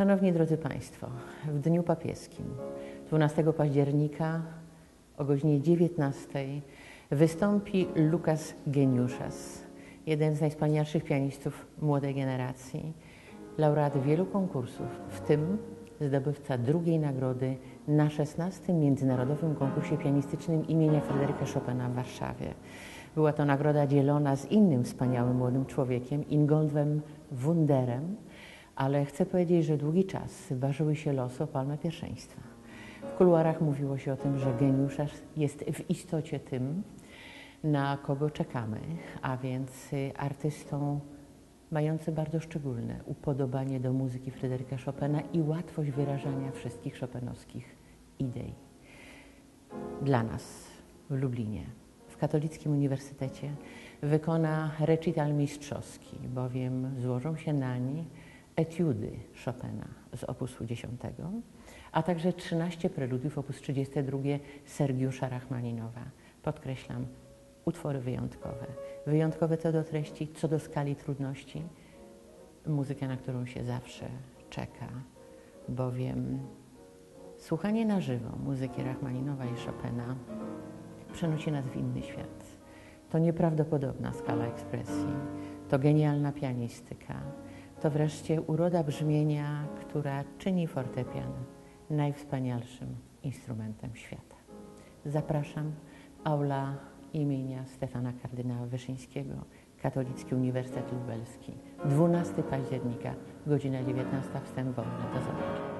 Szanowni drodzy Państwo, w Dniu Papieskim 12 października o godzinie 19 wystąpi Lukas Geniuszas, jeden z najwspanialszych pianistów młodej generacji, laureat wielu konkursów, w tym zdobywca drugiej nagrody na 16. Międzynarodowym Konkursie Pianistycznym imienia Fryderyka Chopina w Warszawie. Była to nagroda dzielona z innym wspaniałym młodym człowiekiem, Ingolfem Wunderem, ale chcę powiedzieć, że długi czas ważyły się losy o palmę pierwszeństwa. W kuluarach mówiło się o tym, że geniuszarz jest w istocie tym, na kogo czekamy, a więc artystą mający bardzo szczególne upodobanie do muzyki Fryderyka Chopina i łatwość wyrażania wszystkich chopinowskich idei. Dla nas w Lublinie, w Katolickim Uniwersytecie wykona recital mistrzowski, bowiem złożą się nań etiudy Chopina z opusu 10, a także 13 preludiów opus 32 Sergiusza Rachmaninowa. Podkreślam, utwory wyjątkowe. Wyjątkowe co do treści, co do skali trudności. Muzyka, na którą się zawsze czeka, bowiem słuchanie na żywo muzyki Rachmaninowa i Chopina przenosi nas w inny świat. To nieprawdopodobna skala ekspresji, to genialna pianistyka, to wreszcie uroda brzmienia, która czyni fortepian najwspanialszym instrumentem świata. Zapraszam, aula imienia Stefana Kardynała Wyszyńskiego, Katolicki Uniwersytet Lubelski, 12 października, godzina 19, wstęp wolny. Do zobaczenia.